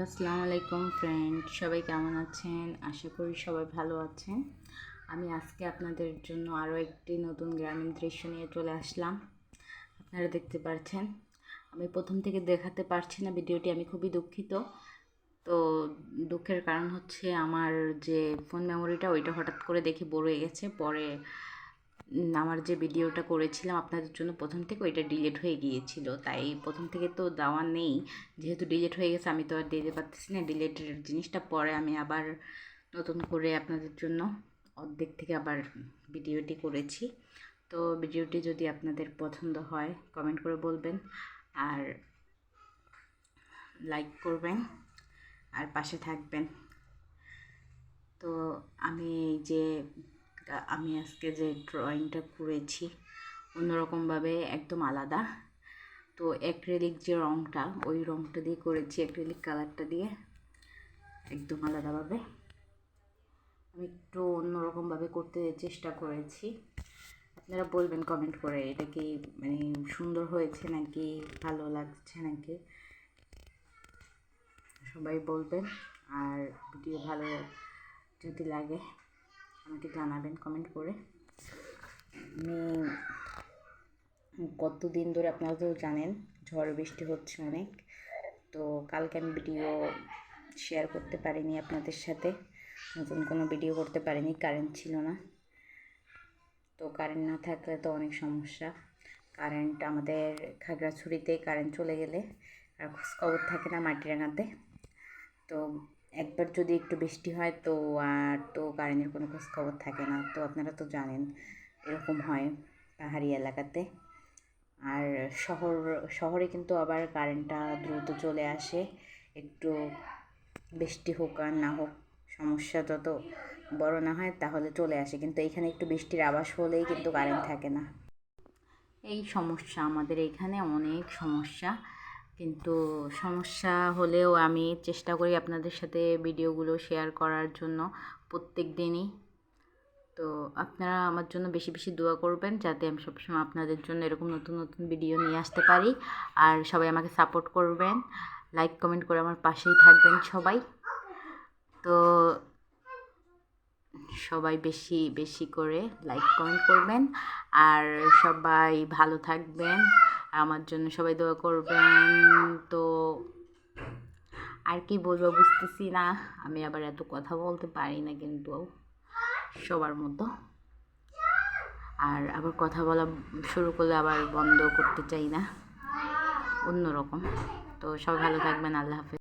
আসসালামু আলাইকুম ফ্রেন্ড সবাই কেমন আছেন? আশা করি সবাই ভালো আছেন। আমি আজকে আপনাদের জন্য আরও একটি নতুন গ্রামীণ দৃশ্য নিয়ে চলে আসলাম। আপনারা দেখতে পাচ্ছেন আমি প্রথম থেকে দেখাতে পারছি না ভিডিওটি, আমি খুবই দুঃখিত। তো দুঃখের কারণ হচ্ছে আমার যে ফোন মেমোরিটা ওইটা হঠাৎ করে দেখে বড় হয়ে গেছে। পরে আমার যে ভিডিওটা করেছিলাম আপনাদের জন্য প্রথম থেকে ওইটা ডিলিট হয়ে গিয়েছিল। তাই প্রথম থেকে তো দেওয়া নেই। যেহেতু ডিলিট হয়ে গেছে, আমি তো আর দিতে পারতেছি না। ডিলিটের জিনিসটা পরে আমি আবার নতুন করে আপনাদের জন্য অর্ধেক থেকে আবার ভিডিওটি করেছি। তো ভিডিওটি যদি আপনাদের পছন্দ হয় কমেন্ট করে বলবেন। আর লাইক করবেন। আর পাশে থাকবেন। তো আমি এই যে আমি আজকে যে ড্রয়িংটা করেছি, অন্যরকমভাবে একদম আলাদা। তো অ্যাক্রেলিক যে রঙটা ওই রঙটা দিয়ে করেছি অ্যাক্রেলিক কালারটা দিয়ে। একদম আলাদাভাবে। আমি একটু অন্যরকমভাবে করতে চেষ্টা করেছি। আপনারা বলবেন কমেন্ট করে, এটা কি মানে সুন্দর হয়েছে নাকি, ভালো লাগছে নাকি? সবাই বলবেন, আর ভিডিও ভালো যদি লাগে। আমাকে জানাবেন কমেন্ট করে। আমি কতদিন ধরে আপনারা তো জানেন, ঝড় বৃষ্টি হচ্ছে অনেক। তো কালকে আমি ভিডিও শেয়ার করতে পারিনি আপনাদের সাথে। নতুন কোনো ভিডিও করতে পারিনি কারেন্ট ছিল না। তো কারেন্ট না থাকলে তো অনেক সমস্যা। কারেন্ট আমাদের খাগড়াছড়িতে কারেন্ট চলে গেলে, আর খোঁজখবর থাকে না মাটিরাঙাতে। তো একবার যদি একটু বৃষ্টি হয় তো আর তো কারেন্টের কোনো খোঁজ খবর থাকে না। তো আপনারা তো জানেন এরকম হয় পাহাড়ি এলাকাতে। আর শহর, শহরে কিন্তু আবার কারেন্টটা দ্রুত চলে আসে। একটু বৃষ্টি হোক আর না হোক, সমস্যা যত বড় না হয় তাহলে চলে আসে। কিন্তু এইখানে একটু বৃষ্টির আবাস হলেই কিন্তু কারেন্ট থাকে না। এই সমস্যা, আমাদের এখানে অনেক সমস্যা। কিন্তু সমস্যা হলেও আমি চেষ্টা করি আপনাদের সাথে ভিডিওগুলো শেয়ার করার জন্য প্রত্যেক দিনই। তো আপনারা আমার জন্য বেশি বেশি দোয়া করবেন যাতে আমি সবসময় আপনাদের জন্য এরকম নতুন নতুন ভিডিও নিয়ে আসতে পারি। আর সবাই আমাকে সাপোর্ট করবেন লাইক কমেন্ট করে আমার পাশেই থাকবেন সবাই। তো সবাই বেশি বেশি করে লাইক কমেন্ট করবেন। আর সবাই ভালো থাকবেন। আমার জন্য সবাই দোয়া করবেন। তো আর কি বলব বুঝতেছি না। আমি আবার এত কথা বলতে পারি না কিন্তু সবার মতো। আর আবার কথা বলা শুরু করলে আবার বন্ধ করতে চাই না। অন্যরকম। তো সবাই ভালো থাকবেন, আল্লাহ হাফেজ।